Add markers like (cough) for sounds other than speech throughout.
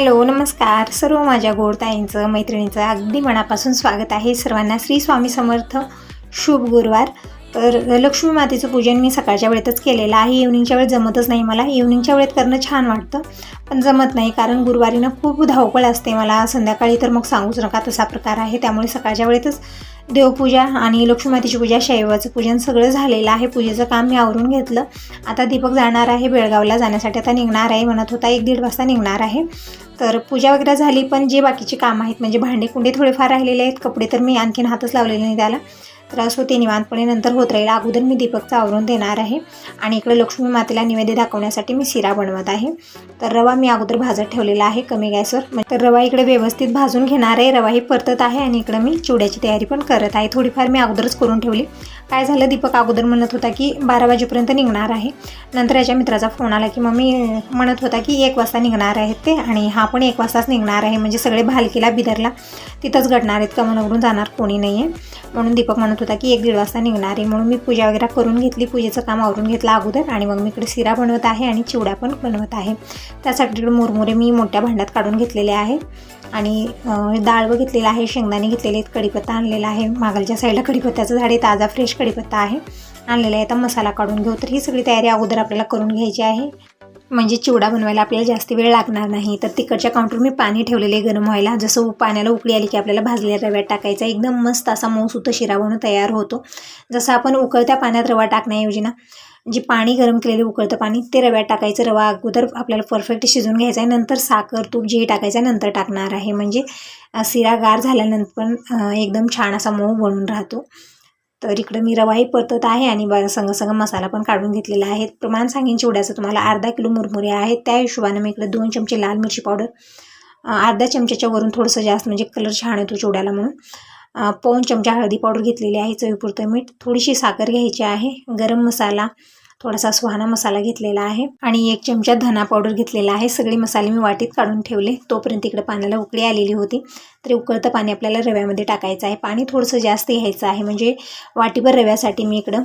Hello नमस्कार. सर्व माझ्या गोडताईंचं मैत्रिणीचं अगदी मनापासून स्वागत आहे. सर्वांना श्री स्वामी समर्थ शुभ गुरुवार. तर लक्ष्मी मातेचं पूजन मी सकाळच्या वेळेतच केलेलं आहे. इव्हनिंगच्या वेळेत जमतच नाही मला. इव्हनिंगच्या वेळेत करणं छान वाटतं पण जमत नाही कारण गुरुवारीनं खूप धावपळ असते मला. संध्याकाळी तर मग सांगूच नका तसा प्रकार आहे. त्यामुळे सकाळच्या वेळेतच देवपूजा आणि लक्ष्मी मातेची पूजा शैवाचं पूजन सगळं झालेलं आहे. पूजेचं काम मी आवरून घेतलं. आता दीपक जाणार आहे बेळगावला. जाण्यासाठी आता निघणार आहे. म्हणत होता एक दीड वाजता निघणार आहे. तर पूजा वगैरे झाली पण जे बाकीचे काम आहेत म्हणजे भांडे कुंडे थोडेफार राहिलेले आहेत कपडे तर मी आणखीन हातच लावलेले नाही त्याला. तर असं ते निवांतपणे नंतर होत राहील. अगोदर मी दीपकचं आवरून देणार आहे आणि इकडे लक्ष्मी मातेला निवेद्य दाखवण्यासाठी मी शिरा बनवत आहे. तर रवा मी अगोदर भाजत ठेवलेला आहे कमी गॅसवर. तर रवा इकडे व्यवस्थित भाजून घेणार आहे. रवाही परतत आहे आणि इकडं मी चिवड्याची तयारी पण करत आहे. थोडीफार मी अगोदरच करून ठेवली. काय झालं? दीपक अगोदर म्हणत होता की बारा वाजेपर्यंत निघणार आहे. नंतर याच्या मित्राचा फोन आला की मम्मी म्हणत होता की एक वाजता निघणार आहेत ते आणि हा पण एक वाजताच निघणार आहे. म्हणजे सगळे भालकीला बिदरला तिथंच घडणार आहेत का? म्हणून जाणार कोणी नाही आहे म्हणून दीपक म्हणत होता की एक दीड वाजता निघणार आहे. म्हणून मी पूजा वगैरे करून घेतली. पूजेचं काम आवरून घेतलं अगोदर आणि मग मी इकडे शिरा बनवत आहे आणि चिवडा पण बनवत आहे. त्यासाठी मुरमुरे मी मोठ्या भांड्यात काढून घेतलेले आहे आणि डाळ घेतलेला आहे शेंगदाणे घेतलेले आहेत कढीपत्ता आणलेला आहे मागलच्या साईडला कढीपत्त्याचं झाड आहे ताजा फ्रेश कढीपत्ता आहे आणलेला आहे. आता मसाला काढून घेऊ. तर ही सगळी तयारी अगोदर आपल्याला करून घ्यायची आहे. म्हणजे चिवडा बनवायला आपल्याला जास्त वेळ लागणार नाही. तर तिकडच्या काउंटरवर मी पाणी ठेवलेले गरम व्हायला. जसं उ- पाण्याला उकळी आली की आपल्याला भाजलेल्या रव्यात टाकायचा. एकदम मस्त असा मऊसुद्धा शिरा बनवून तयार होतो. जसं आपण उकळत्या पाण्यात रवा टाकण्याऐवजी ना जे पाणी गरम केलेलं उकळतं पाणी ते रव्यात टाकायचं. रवा अगोदर आपल्याला परफेक्ट शिजून घ्यायचा आहे. नंतर साखर तूप जे टाकायचं आहे. नंतर टाकणार आहे. म्हणजे शिरा गार झाल्यानंतर पण एकदम छान असा मऊ बनून राहतो. तर इकडं मी रवाही परतत आहे आणि ब संग संग मसाला पण काढून घेतलेला आहे. प्रमाण सांगेन चिवड्याचं तुम्हाला अर्धा किलो मुरमुरे आहेत. त्या हिशोबाने मी इकडे दोन चमचे लाल मिरची पावडर अर्धा अर्ध्या चमच्याच्या वरून थोडंसं जास्त म्हणजे कलर छान येतो चिवड्याला म्हणून. पाऊन चमचा हळदी पावडर घेतलेली आहे चवीपुरतं मीठ. थोडीशी साखर घ्यायची आहे. गरम मसाला थोडासा सुहाना मसाला घेतलेला आहे आणि एक चमचा धना पावडर घेतलेला आहे. सगळे मसाले मी वाटीत काढून ठेवले. तोपर्यंत इकडे पाण्याला उकळी आलेली होती. तर उकळतं पाणी आपल्याला रव्यामध्ये टाकायचं आहे. पाणी थोडंसं जास्त घ्यायचं आहे. म्हणजे वाटीभर रव्यासाठी मी इकडं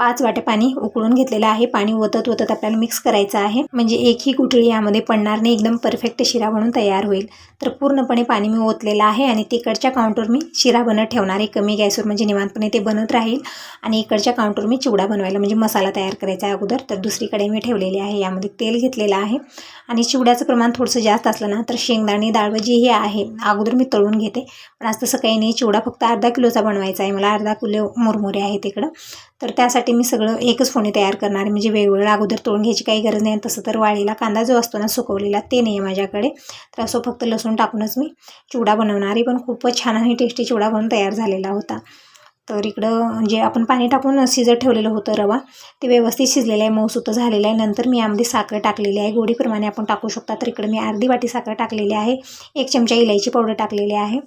पाच वाटे पाणी उकळून घेतलेलं आहे. पाणी ओतत ओतत आपल्याला मिक्स करायचं आहे. म्हणजे एकही गुठळी यामध्ये पडणार नाही. एकदम परफेक्ट शिरा बनून तयार होईल. तर पूर्णपणे पाणी मी ओतलेलं आहे आणि तिकडच्या काउंटरवर मी शिरा बनत ठेवणार आहे. कमी गॅसवर म्हणजे निवांतपणे ते बनत राहील. आणि इकडच्या काउंटरवर मी चिवडा बनवायला म्हणजे मसाला तयार करायचा आहे अगोदर. तर दुसरीकडे मी ठेवलेली आहे. यामध्ये तेल घेतलेलं आहे. आणि चिवड्याचं प्रमाण थोडंसं जास्त असलं ना तर शेंगदाणे डाळ जी हे आहे. अगोदर मी तळून घेते. पण आज तसं काही नाही. चिवडा फक्त अर्धा किलोचा बनवायचा आहे. मला अर्धा किलो मुरमुरे आहेत इकडं तर त्यासाठी मी सगळं एकच फोणी तयार करणार. आहे म्हणजे वेगवेगळं अगोदर तोडून घ्यायची काही गरज नाही तसं तर वाळीला कांदा जो असतो ना सुकवलेला ते नाही आहे माझ्याकडे. तर असं फक्त लसूण टाकूनच मी चिवडा बनवणार आहे पण खूपच छान आणि टेस्टी चिवडा बनून तयार झालेला होता. तर इकडं जे आपण पाणी टाकून शिजत ठेवलेलं होतं रवा ते व्यवस्थित शिजलेलं आहे मऊसुतं झालेलं आहे. नंतर मी यामध्ये साखर टाकलेली आहे. गोडीप्रमाणे आपण टाकू शकता. तर इकडं मी अर्धी वाटी साखर टाकलेली आहे. एक चमचा इलायची पावडर टाकलेली आहे.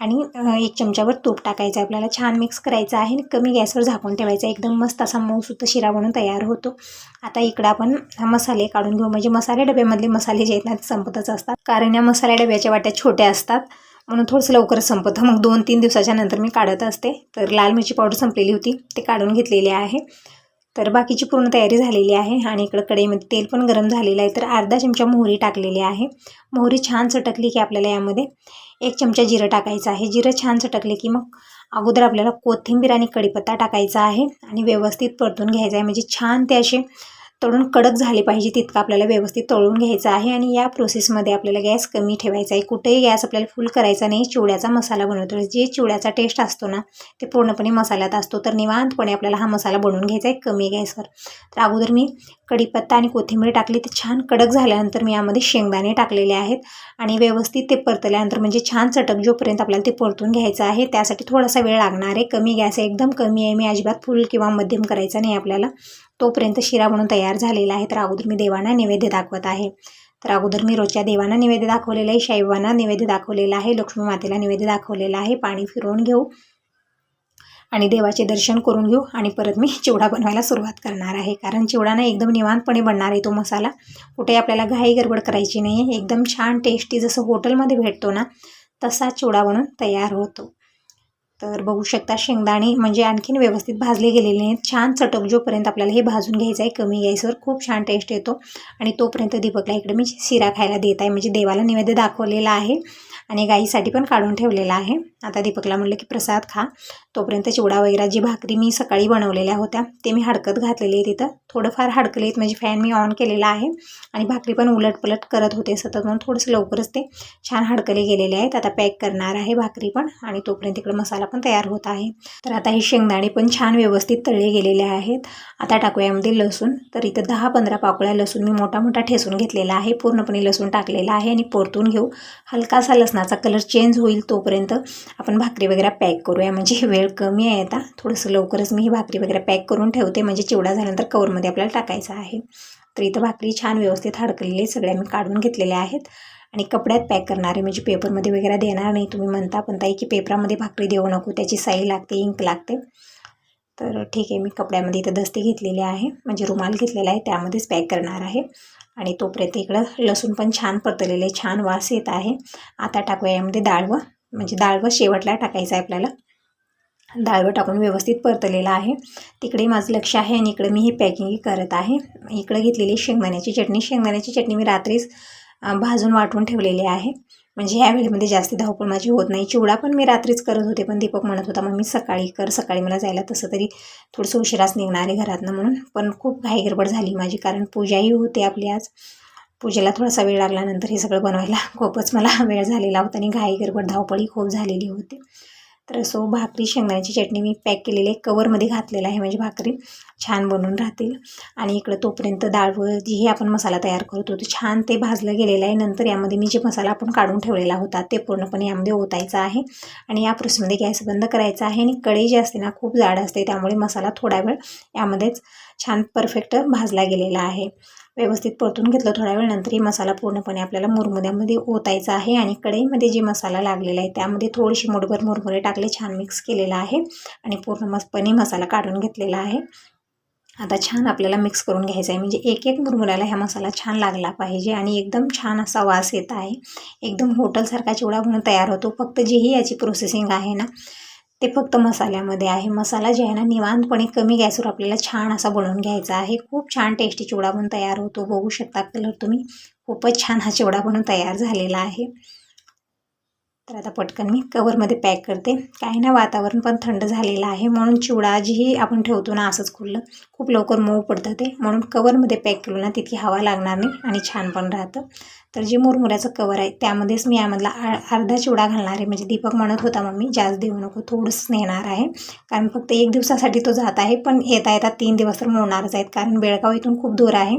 आणि एक चमच्यावर तूप टाकायचं. आहे आपल्याला छान मिक्स करायचं आहे. आणि कमी गॅसवर झाकून ठेवायचं. एकदम मस्त असा मऊसुद्धा शिरा बनून तयार होतो. आता इकडं आपण मसाले काढून घेऊ. म्हणजे मसाले डब्यामधले मसाले जे आहेत ना ते संपतच असतात. कारण या मसाल्या डब्याच्या वाट्या छोट्या असतात. म्हणून थोडंसं लवकर संपतं. मग दोन तीन दिवसाच्या नंतर मी काढत असते. तर लाल मिरची पावडर संपलेली होती. ते काढून घेतलेली आहे. तर बाकीची पूर्ण तयारी झालेली आहे आणि इकडं कढईमध्ये तेल पण गरम झालेलं आहे. तर अर्धा चमचा मोहरी टाकलेली आहे. मोहरी छान चटकली की आपल्याला यामध्ये एक चमचा जिरं टाकायचं आहे. जिरं छान चटकले की मग अगोदर आपल्याला कोथिंबीर आणि कढीपत्ता टाकायचा आहे आणि व्यवस्थित परतून घ्यायचा आहे. म्हणजे छान ते असे तळून कडक झाले पाहिजे तितकं आपल्याला व्यवस्थित तळून घ्यायचं आहे आणि या प्रोसेसमध्ये आपल्याला गॅस कमी ठेवायचा आहे. कुठेही गॅस आपल्याला फुल करायचा नाही. चिवड्याचा मसाला बनवतो. जे चिवड्याचा टेस्ट असतो ना ते पूर्णपणे मसाल्यात असतो. तर निवांतपणे आपल्याला हा मसाला बनवून घ्यायचा आहे कमी गॅसवर तर अगोदर मी कढीपत्ता आणि कोथिंबीर टाकली ते छान कडक झाल्यानंतर मी यामध्ये शेंगदाणे टाकलेले आहेत. आणि व्यवस्थित ते परतल्यानंतर म्हणजे छान चटक जोपर्यंत आपल्याला ते परतून घ्यायचं आहे त्यासाठी थोडासा वेळ लागणार आहे. कमी गॅस आहे एकदम कमी आहे. मी अजिबात फुल किंवा मध्यम करायचा नाही आपल्याला. तोपर्यंत शिरा म्हणून तयार झालेला आहे. तर अगोदर मी देवांना नैवेद्य दाखवत आहे. तर अगोदर मी रोजच्या देवांना नैवेद्य दाखवलेलं आहे. शैवांना नैवेद्य दाखवलेलं आहे. लक्ष्मी मातेला नैवेद्य दाखवलेलं आहे. पाणी फिरवून घेऊ. आणि देवाचे दर्शन करून घेऊ आणि परत मी चिवडा बनवायला सुरुवात करणार आहे. कारण चिवडा ना एकदम निवांतपणे बनणार आहे तो मसाला. कुठे आपल्याला घाई गडबड करायची नाही आहे एकदम छान टेस्टी जसं हॉटेलमध्ये भेटतो ना तसा चिवडा बनून तयार होतो. तर बघू शकता शेंगदाणे म्हणजे आणखीन व्यवस्थित भाजले गेलेले आहेत. छान चटक जोपर्यंत आपल्याला हे भाजून घ्यायचं आहे कमी गॅसवर खूप छान टेस्ट येतो. आणि तोपर्यंत दीपकला इकडे मी शिरा खायला देत आहे. म्हणजे देवाला नैवेद्य दाखवलेला आहे आणि गाईसाठी पण काढून ठेवलेला आहे. आता दीपकला म्हटलं की प्रसाद खा. तोपर्यंत चिवडा वगैरे जी भाकरी मी सकाळी बनवलेल्या होत्या ते मी हडकत घातलेली आहे तिथं. थोडंफार हडकले आहेत म्हणजे फॅन मी ऑन केलेला आहे आणि भाकरी पण उलटपलट करत होते सतत म्हणून थोडंसं लवकरच ते छान हडकले गेलेले आहेत. आता पॅक करणार आहे भाकरी पण आणि तोपर्यंत इकडे मसाला पण तयार होत आहे. तर आता हे शेंगदाणे पण छान व्यवस्थित तळले गेलेले आहेत. आता टाकूया यामध्ये लसूण. तर इथं दहा पंधरा पाकळ्या लसूण मी मोठा मोठा ठेसून घेतलेला आहे. पूर्णपणे लसूण टाकलेला आहे आणि परतून घेऊ. हलकासा लसणाचा कलर चेंज होईल तोपर्यंत आपण भाकरी वगैरे पॅक करूया. म्हणजे वेळ कमी आहे आता. थोडंसं लवकरच मी ही भाकरी वगैरे पॅक करून ठेवते. म्हणजे चिवडा झाल्यानंतर कवरमध्ये आपल्याला टाकायचा आहे. तर इथं भाकरी छान व्यवस्थित हडकलेली सगळ्या मी काढून घेतलेल्या आहेत. आणि कपड्यात पॅक करणारे म्हणजे पेपरमध्ये वगैरे देणार नाही. तुम्ही म्हणता पण ताई की पेपरामध्ये भाकरी देऊ नको. त्याची साई लागते इंक लागते. तर ठीक आहे. मी कपड्यामध्ये इथं दस्ती घेतलेली आहे. म्हणजे रुमाल घेतलेला आहे. त्यामध्येच पॅक करणार आहे. आणि तोपर्यंत इकडं लसूण पण छान परतलेले छान वास येत आहे. आता टाकूया यामध्ये डाळवं म्हणजे डाळवं शेवटला टाकायचं आहे आपल्याला. डाळवं टाकून व्यवस्थित परतलेलं आहे. तिकडे माझं लक्ष आहे आणि इकडे मी हे पॅकिंग करत आहे. इकडे घेतलेली शेंगदाण्याची चटणी. शेंगदाण्याची चटणी मी रात्रीच भाजून वाटून ठेवलेली आहे. म्हणजे ह्या वेळेमध्ये जास्त धावपळ माझी होत नाही. चिवडा पण मी रात्रीच करत होते पण दीपक म्हणत होता मग मी सकाळी कर. सकाळी मला जायला तसं तरी थोडंसं उशिराच निघणार आहे घरातनं म्हणून. पण खूप घाई गडबड झाली माझी कारण पूजाही होते आपली आज. पूजेला थोडासा वेळ लागल्यानंतर हे सगळं बनवायला खूपच मला (laughs) वेळ झालेला होता आणि घाई गडबड धावपळी खूप झालेली होती. तर सो भाकरी शेंगदाण्याची चटणी मी पॅक केलेली आहे. कवरमध्ये घातलेलं आहे म्हणजे भाकरी. छान बनून राहतील. आणि इकडं तोपर्यंत डाळ जी हे आपण मसाला तयार करत होतो छान ते भाजलं गेलेलं आहे. नंतर यामध्ये मी जे मसाला आपण काढून ठेवलेला होता ते पूर्णपणे यामध्ये ओतायचा आहे. आणि या प्रोसेसमध्ये गॅस बंद करायचा आहे. आणि कढई जी असते ना खूप जाड असते. त्यामुळे मसाला थोडा वेळ यामध्येच छान परफेक्ट भाजला गेलेला आहे. व्यवस्थित परतून घेतलं थोड्या वेळानंतरही ही मसाला पूर्णपणे आपल्याला मुरमुऱ्यामध्ये ओतायचा आहे आणि कढईमध्ये जे मसाला लागलेला आहे त्यामध्ये थोडीशी मुठभर मुरमुरे टाकले छान मिक्स केलेला आहे आणि पूर्ण मस्तपणे मसाला काढून घेतलेला आहे. आता छान आपल्याला मिक्स करून घ्यायचं आहे. म्हणजे एक एक मुरमुऱ्याला ह्या मसाला छान लागला पाहिजे आणि एकदम छान असा वास येत आहे. एकदम हॉटेलसारखा चिवडा म्हणून तयार होतो. फक्त जीही याची प्रोसेसिंग आहे ना ते फक्त मसाल्यामध्ये आहे. मसाला जे आहे ना निवांतपणे कमी गॅसवर आपल्याला छान असा बनवून घ्यायचा आहे. खूप छान टेस्टी चिवडा बनून तयार होतो. बघू शकता कलर तुम्ही खूपच छान हा चिवडा बनून तयार झालेला आहे. तर आता पटकन मी कवरमध्ये पॅक करते. काही ना वातावरण पण थंड झालेलं आहे. म्हणून चिवडा जीही आपण ठेवतो ना असंच खुललं खूप लवकर मऊ पडतं ते. म्हणून कवरमध्ये पॅक केलं ना तितकी हवा लागणार नाही आणि छान पण राहतं. तर जे मुरमुऱ्याचं कवर आहे त्यामध्येच मी यामधला आ अर्धा चिवडा घालणार आहे. म्हणजे दीपक म्हणत होता मम्मी जास्त देऊ नको थोडंसं नेणार आहे. कारण फक्त एक दिवसासाठी तो जात आहे पण येता येता तीन दिवस तर मोडणारच आहेत. कारण बेळगाव इथून खूप दूर आहे.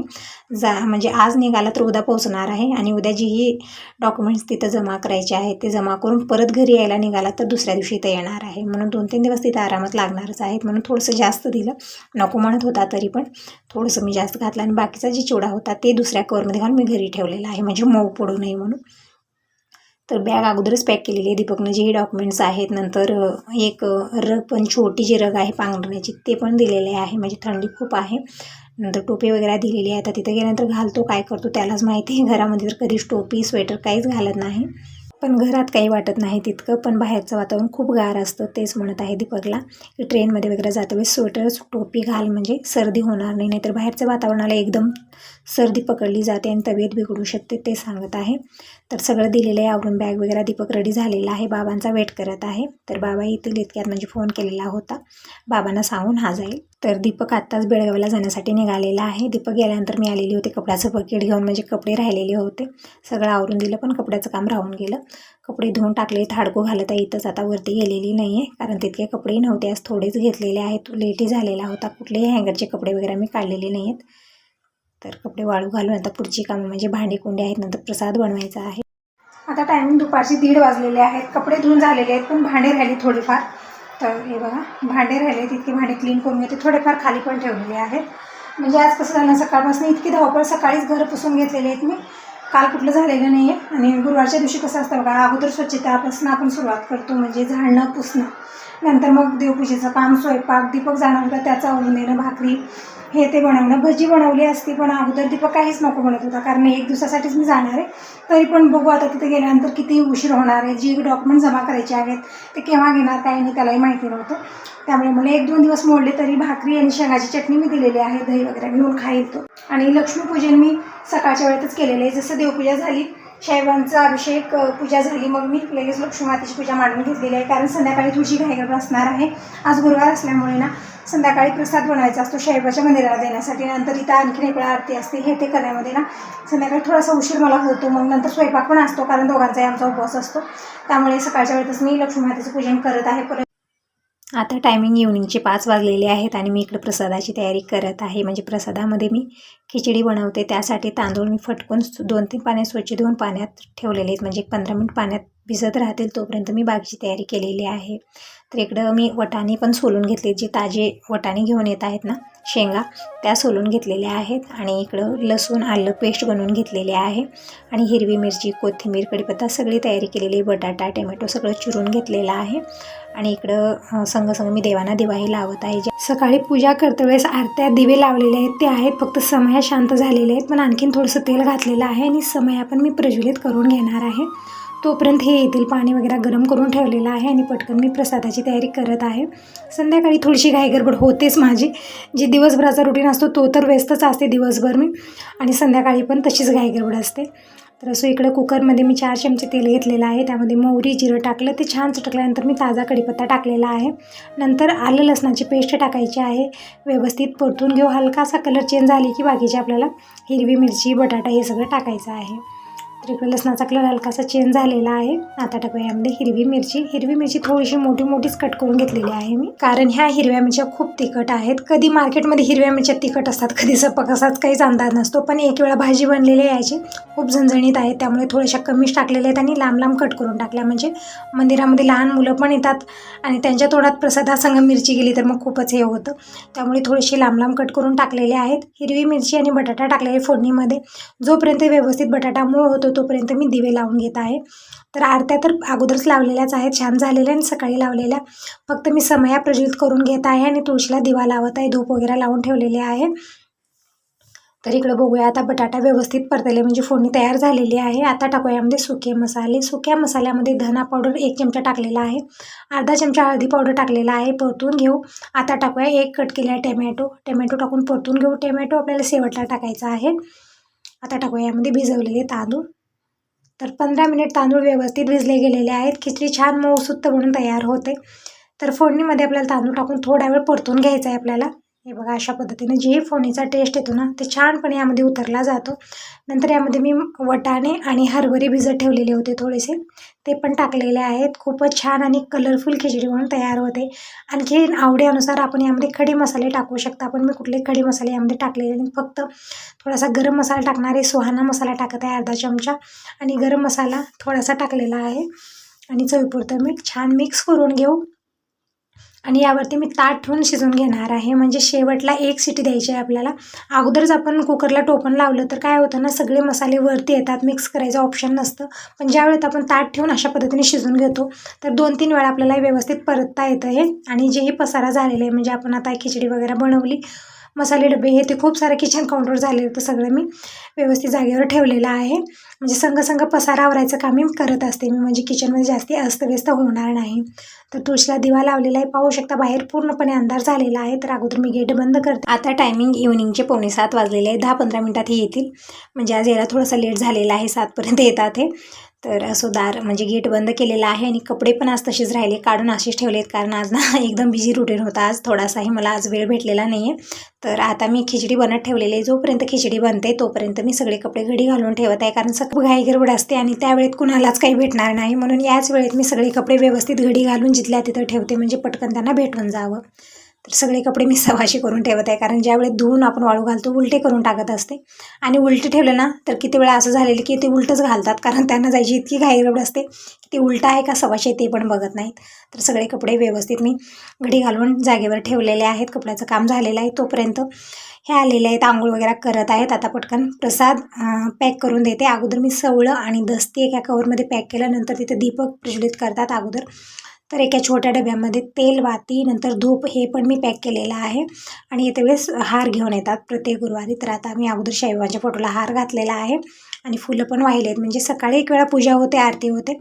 जा म्हणजे आज निघाला तर उद्या पोहोचणार आहे आणि उद्या जीही डॉक्युमेंट्स तिथं जमा करायचे आहेत ते जमा करून परत घरी यायला निघाला तर दुसऱ्या दिवशी इथं येणार आहे. म्हणून दोन तीन दिवस तिथं आरामात लागणारच आहेत म्हणून थोडंसं जास्त दिलं. नको म्हणत होता तरी पण थोडंसं मी जास्त घातलं आणि बाकीचा जे चिवडा होता ते दुसऱ्या कवरमध्ये घालून मी घरी ठेवलेला आहे. म्हणजे मऊ पडू नये म्हणून. तर बॅग अगोदरच पॅक केलेली आहे दीपकनं. जेही डॉक्युमेंट्स आहेत नंतर एक रग पण छोटी जी रग आहे पांघरण्याची ते पण दिलेले आहे. म्हणजे थंडी खूप आहे. नंतर टोपी वगैरे दिलेली आहे आता तिथे गेल्यानंतर घालतो काय करतो त्यालाच माहिती आहे. घरामध्ये तर कधीच टोपी स्वेटर काहीच घालत नाही. पण घरात काही वाटत नाही तितकं पण बाहेरचं वातावरण खूप गार असतं तेच म्हणत आहे दीपकला. की ट्रेनमध्ये वगैरे जाते वेळेस स्वेटर टोपी घाल म्हणजे सर्दी होणार नाही नाहीतर बाहेरच्या वातावरणाला एकदम सर्दी पकडली जाते आणि तब्येत बिघडू शकते ते सांगत आहे. तर सगळं दिलेलं आहे. आवरून बॅग वगैरे दीपक रेडी झालेला आहे. बाबांचा वेट करत आहे. तर बाबा येतील इतक्यात म्हणजे फोन केलेला होता. बाबांना सांगून हा जाईल. तर दीपक आत्ताच बेळगावला जाण्यासाठी निघालेला आहे. दीपक गेल्यानंतर मी आलेली होते कपड्याचं बकेट घेऊन. म्हणजे कपडे राहिलेले होते. सगळं आवरून दिलं पण कपड्याचं काम राहून गेलं. कपडे धुवून टाकले. थाडको घालत आहे. इथंच आता वरती गेलेली नाही आहे कारण तितके कपडेही नव्हते. आज थोडेच घेतलेले आहेत. लेटही झालेला होता. कुठलेही हँगरचे कपडे वगैरे मी काढलेले नाही आहेत तर कपडे वाळू घालून आता पुढची कामं म्हणजे भांडीकुंडी आहेत नंतर प्रसाद बनवायचा आहे. आता टायमिंग दुपारचे दीड वाजलेले आहेत कपडे धुवून झालेले आहेत पण भांडे राहिले थोडेफार. तर हे बघा भांडे राहिले तितके भांडे क्लीन करून घेते. थोडेफार खाली पण ठेवलेले आहेत. म्हणजे आज कसं झालं सकाळपासून इतकी धावपळ सकाळीच घरं पुसून घेतलेले आहेत मी. काल कुठलं झालेलं नाही आहे आणि गुरुवारच्या दिवशी कसं असतं बघा अगोदर स्वच्छतापासून आपण सुरुवात करतो म्हणजे झाडणं पुसणं. नंतर मग देवपूजेचं काम स्वयंपाक दीपक जाणार होता त्याचा आवरून देणं भाकरी हे ते बनवणं. भजी बनवली असती पण अगोदर दीपक काहीच नको म्हणत होता. कारण एक दिवसासाठीच मी जाणार आहे. तरी पण बघू आता तिथे गेल्यानंतर किती उशीर होणार आहे. जी डॉक्युमेंट जमा करायचे आहेत ते केव्हा घेणार काय नाही त्यालाही माहिती नव्हतं. त्यामुळे मला एक दोन दिवस मोडले तरी भाकरी आणि शेंगाची चटणी मी दिलेली आहे. दही वगैरे घेऊन खाईल तो. आणि लक्ष्मीपूजन मी सकाळच्या वेळेतच केलेलं आहे. जसं देवपूजा झाली साहेबांचा अभिषेक पूजा झाली मग मी लगेच लक्ष्मी मातेची पूजा मांडून घेतलेली आहे. कारण संध्याकाळी तुळशी घाईगड असणार आहे. आज गुरुवार असल्यामुळे ना संध्याकाळी प्रसाद बनवायचा असतो साहेबाच्या मंदिराला देण्यासाठी. नंतर इथं आणखीन एक वेळा आरती असते हे ते करण्यामध्ये ना संध्याकाळी थोडासा उशीर मला होतो. मग नंतर स्वयंपाक पण असतो कारण दोघांचाही आमचा उपवास असतो. त्यामुळे सकाळच्या वेळेतच मी लक्ष्मी मातेचं पूजन करत आहे. परत आता टायमिंग इव्हनिंगचे पाच वाजलेले आहेत आणि मी इकडं प्रसादाची तयारी करत आहे. म्हणजे प्रसादामध्ये मी खिचडी बनवते. त्यासाठी तांदूळ मी फटकून सु- दोन तीन पाण्यात स्वच्छ धुवून पाण्यात ठेवलेले आहेत. म्हणजे एक पंधरा मिनिट पाण्यात भिजत राहतील तोपर्यंत मी बागची तयारी केलेली आहे. तर इकडं मी वटाणे पण सोलून घेतले. जे ताजे वटाणे घेऊन येत आहेत ना शेंगा त्या सोलून घेतलेल्या आहेत. आणि इकडं लसूण आलं पेस्ट बनवून घेतलेले आहे. आणि हिरवी मिरची कोथिंबीर कढीपत्ता सगळी तयारी केलेली आहे. बटाटा टोमॅटो सगळं चिरून घेतलेलं आहे. आणि इकडं अं, संग संग मी देवांना दिवाही लावत आहे. सकाळी पूजा करते वेळेस आरत्या दिवे लावलेले आहेत. ते आहेत फक्त समया शांत झालेले आहेत. पण आणखीन थोडंसं तेल घातलेलं आहे आणि समय पण मी प्रज्वलित करून घेणार आहे. तोपर्यंत हे येतील पाणी वगैरे गरम करून ठेवलेलं आहे आणि पटकन मी प्रसादाची तयारी करत आहे. संध्याकाळी थोडीशी घाईगडबड होतेच माझी. जी दिवसभराचा रुटीन असतो तो तर व्यस्तच असते दिवसभर मी. आणि संध्याकाळी पण तशीच घाईगडबड असते. तर असं इकडं कुकरमध्ये मी चार चमचे तेल घेतलेलं आहे. त्यामध्ये मोहरी जिरं टाकलं ते छान चटकल्यानंतर मी ताजा कढीपत्ता टाकलेला आहे. नंतर आलं लसणाची पेस्ट टाकायची आहे. व्यवस्थित परतून घेऊ. हलकासा कलर चेंज झाली की बाकीचे आपल्याला हिरवी मिरची बटाटा हे सगळं टाकायचं आहे. तर इकडे लसणाचा कलर हलकासा चेंज झालेला आहे. आता टाकूया यामध्ये हिरवी मिरची. हिरवी मिरची थोडीशी मोठी मोठीच कट करून घेतलेली आहे मी. कारण ह्या हिरव्या मिरच्या खूप तिखट आहेत. कधी मार्केटमध्ये हिरव्या मिरच्या तिखट असतात कधी सपक असतात काहीच अंदाज नसतो. पण एक वेळा भाजी बनलेली आहे याची. खूप झणझणीत आहेत. त्यामुळे थोड्याशा कमीच टाकलेल्या आहेत आणि लांब लांब कट करून टाकल्या. म्हणजे मंदिरामध्ये लहान मुलं पण येतात आणि त्यांच्या तोंडात प्रसादासंग मिरची गेली तर मग खूपच हे होतं. त्यामुळे थोडीशी लांब लांब कट करून टाकलेले आहेत. हिरवी मिरची आणि बटाटा टाकलेले फोडणीमध्ये. जोपर्यंत व्यवस्थित बटाटा मूळ होतो तोपर्यंत मी दिवे लावून घेत आहे. तर आरत्या तर अगोदरच लावलेल्याच आहेत. छान झालेल्या आणि सकाळी लावलेल्या. फक्त मी समया प्रज्वलित करून घेत आहे आणि तुळशीला दिवा लावत आहे. धूप वगैरे लावून ठेवलेले आहे. तर इकडं बघूया. आता बटाटा व्यवस्थित परतले. म्हणजे फोडणी तयार झालेली आहे. आता टाकूया यामध्ये सुके मसाले. सुक्या मसाल्यामध्ये धना पावडर एक चमचा टाकलेला आहे. अर्धा चमचा हळदी पावडर टाकलेला आहे. परतून घेऊ. आता टाकूया एक कट केलेला टमॅटो. टमॅटो टाकून परतून घेऊ. टमॅटो आपल्याला शेवटला टाकायचा आहे. आता टाकूया यामध्ये भिजवलेले तांदूळ. तर पंधरा मिनिट तांदूळ व्यवस्थित भिजले गेलेले आहेत. खिचडी छान मऊसुत्त म्हणून तयार होते. तर फोडणीमध्ये आपल्याला तांदूळ टाकून थोडा वेळ परतून घ्यायचा आहे आपल्याला. हे बघा अशा पद्धतीने जे फोणीचा टेस्ट येतो ना ते छानपणे यामध्ये उतरला जातो. नंतर यामध्ये मी वटाणे आणि हरभरे भिजत ठेवलेले होते थोडेसे. ते पण टाकलेले आहेत. खूपच छान आणि कलरफुल खिचडी म्हणून तयार होते. आणखी आवडीनुसार आपण यामध्ये खडे मसाले टाकू शकता. पण मी कुठले खडे मसाले यामध्ये टाकलेले फक्त थोडासा गरम मसाला टाकणारे सुहाना मसाला टाकत आहे अर्धा चमचा. आणि गरम मसाला थोडासा टाकलेला आहे. आणि चवीपुरतं मीठ छान मिक्स करून घेऊ. आणि यावरती मी ताट ठेवून शिजवून घेणार आहे. म्हणजे शेवटला एक सिटी द्यायची आहे आपल्याला. अगोदरच आपण कुकरला टोपण लावलं तर काय होतं ना सगळे मसाले वरती येतात. मिक्स करायचं ऑप्शन नसतं. पण ज्यावेळेत आपण ताट ठेवून अशा पद्धतीने शिजवून घेतो तर दोन तीन वेळा आपल्याला हे व्यवस्थित परतता येतं हे. आणि जेही पसारा झालेला आहे म्हणजे आपण आता खिचडी वगैरे बनवली मसाले डबे हे ते खूप सारं किचन काउंटर झाले होतं सगळं मी व्यवस्थित जागेवर ठेवलेलं आहे. म्हणजे संघ संघ पसारा आवरायचं काम मी करत असते. मी म्हणजे किचनमध्ये जास्ती अस्तव्यस्त होणार नाही. तर तुळशीला दिवा लावलेला आहे. पाहू शकता बाहेर पूर्णपणे अंधार झालेला आहे. तर अगोदर मी गेट बंद करते. आता टायमिंग इव्हनिंगचे पावणे सात वाजलेले आहे. दहा पंधरा मिनटात हे येतील. म्हणजे आज यायला थोडासा लेट झालेला आहे. सातपर्यंत येतात हे. तर असो दार म्हणजे गेट बंद केलेलं आहे आणि कपडे पण आज तसेच राहिले काढून असेच ठेवलेत कारण आज ना (laughs) एकदम बिझी रुटीन होता आज थोडासाही मला आज वेळ भेटलेला नाही आहे तर आता मी खिचडी बनत ठेवलेली आहे जोपर्यंत खिचडी बनते तोपर्यंत मी सगळे कपडे घडी घालून ठेवत आहे कारण सगळं घाई गडबड असते आणि त्या वेळेत कुणालाच काही भेटणार नाही. म्हणून याच वेळेत मी सगळे कपडे व्यवस्थित घडी घालून जिथल्या तिथं ठेवते म्हणजे पटकन त्यांना भेटून जावं. तर सगळे कपडे मी सवाशी करून ठेवत आहे. कारण ज्यावेळेस धुवून आपण वाळू घालतो उलटे करून टाकत असते. आणि उलटे ठेवलं ना तर किती वेळा असं झालेलं की ते उलटंच घालतात. कारण त्यांना जायची इतकी घाई असते. की ते उलटं आहे का सवाशी ते पण बघत नाहीत. तर सगळे कपडे व्यवस्थित मी घडी घालून जागेवर ठेवलेले आहेत. कपड्याचं काम झालेलं आहे तोपर्यंत. हे आलेले आहेत आंघोळ वगैरे करत आहेत. आता पटकन प्रसाद पॅक करून देते. अगोदर मी सवळं आणि दस्ती एका कवरमध्ये पॅक केल्यानंतर तिथे दीपक प्रज्वलित करतात अगोदर. तर एका छोट्या डब्यामध्ये तेल वाती नंतर धूप हे पण मी पॅक केलेलं आहे. आणि येते वेळेस हार घेऊन येतात प्रत्येक गुरुवारी. तर आता मी अगोदर शाईबाबांच्या फोटोला हार घातलेला आहे आणि फुलं पण वाहिले आहेत. म्हणजे सकाळी एक वेळा पूजा होते आरती होते.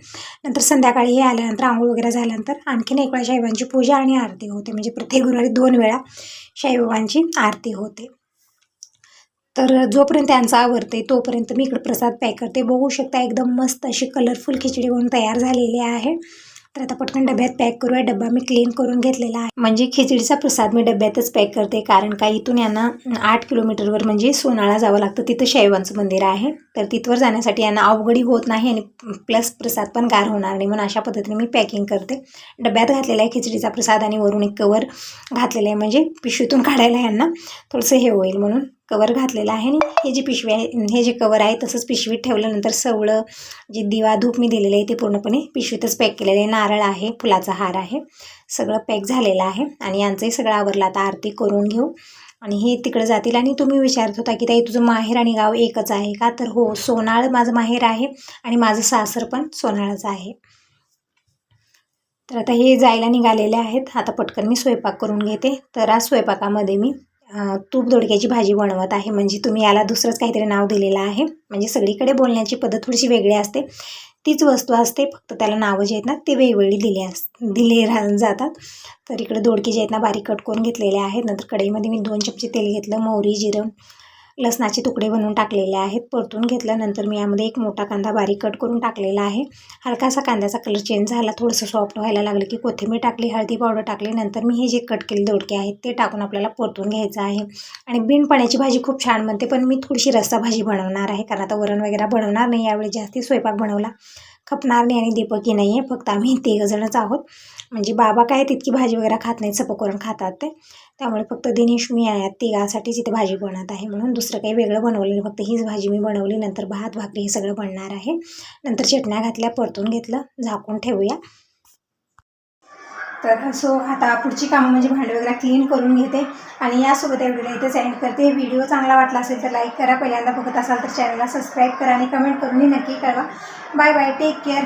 नंतर संध्याकाळी हे आल्यानंतर आंघोळ वगैरे झाल्यानंतर आणखीन एक वेळा शाईबाबांची पूजा आणि आरती होते. म्हणजे प्रत्येक गुरुवारी दोन वेळा शाईबाबांची आरती होते. तर जोपर्यंत त्यांचं आवडते तोपर्यंत मी इकडे प्रसाद पॅक करते. बघू शकता एकदम मस्त अशी कलरफुल खिचडी बनवून तयार झालेली आहे. तर आता पटकन डब्यात पॅक करूया. डब्बा मी क्लीन करून घेतलेला आहे. म्हणजे खिचडीचा प्रसाद मी डब्यातच पॅक करते. कारण का इथून यांना आठ किलोमीटरवर म्हणजे सोनाळा जावं लागतं. तिथं शैवांचं मंदिर आहे. तर तिथवर जाण्यासाठी यांना अवघडी होत नाही आणि प्लस प्रसाद पण गार होणार नाही म्हणून अशा पद्धतीने मी पॅकिंग करते. डब्यात घातलेला आहे खिचडीचा प्रसाद आणि वरून एक कवर घातलेला आहे. म्हणजे पिशवीतून काढायला यांना थोडंसं हे होईल म्हणून. कवर घातलेलं आहे आणि हे जे पिशवी आहे हे जे कवर आहे तसंच पिशवीत ठेवल्यानंतर सवळं जे दिवा धूप मी दिलेलं आहे ते पूर्णपणे पिशवीतच पॅक केलेलं आहे. नारळ आहे फुलाचा हार आहे सगळं पॅक झालेलं आहे आणि यांचंही सगळं आवरलं. आता आरती करून घेऊ. आणि हे तिकडे जातील आणि तुम्ही विचारत होता की ताई तुझं माहेर आणि गाव एकच आहे का? तर हो सोनाळ माझं माहेर आहे आणि माझं सासर पण सोनाळच आहे. तर आता हे जायला निघालेले आहेत. आता पटकन मी स्वयंपाक करून घेते. तर आज स्वयंपाकामध्ये मी तूप दोडक्याची भाजी बनवत आहे. म्हणजे तुम्ही याला दुसरंच काहीतरी नाव दिलेलं आहे. म्हणजे सगळीकडे बोलण्याची पद्धत थोडीशी वेगळी असते. तीच वस्तू असते. फक्त त्याला नावं जे आहेत ना ते वेगवेगळी दिली अस दिले राहून जातात. तर इकडे दोडके जे आहेत ना बारीक कट करून घेतलेले आहेत. नंतर कढईमध्ये मी दोन चमचे तेल घेतलं. मोहरी जिरं लसणाचे तुकडे बनवून टाकलेले आहेत. परतून घेतल्यानंतर मी यामध्ये एक मोठा कांदा बारीक कट करून टाकलेला आहे. हलकासा कांद्याचा कलर चेंज झाला थोडंसं सॉफ्ट व्हायला लागलं की कोथिंबीर टाकली हळदी पावडर टाकली नंतर मी हे जे कट केले दोडके आहेत ते टाकून आपल्याला परतून घ्यायचं आहे. आणि बिन पाण्याची भाजी खूप छान बनते पण मी थोडीशी रस्सा भाजी बनवणार आहे कारण आता वरण वगैरे बनवणार नाही यावेळी जास्ती स्वयंपाक बनवला. खपणार नाही आणि दीपकही नाही आहे फक्त आम्ही तिघंजणच आहोत. म्हणजे बाबा काय तितकी भाजी वगैरे खात नाहीत सपकरण खातात ते. त्यामुळे फक्त दिनेश मी आहे तिघासाठीच इथे भाजी बनवत आहे म्हणून दुसरं काही वेगळं बनवलं नाही. फक्त हीच भाजी मी बनवली. नंतर भात भाकरी हे सगळं बनणार आहे. नंतर चटण्या घातल्या परतून घेतलं. झाकून ठेवूया. तर सो आता पुढची कामं म्हणजे भांडे वगैरे क्लीन करून घेते आणि यासोबत या व्हिडिओ इथेच एंड करते व्हिडिओ चांगला वाटला असेल तर लाईक करा. पहिल्यांदा बघत असाल तर चॅनलला सबस्क्राईब करा आणि कमेंट करूनही नक्की कळवा. Bye bye take care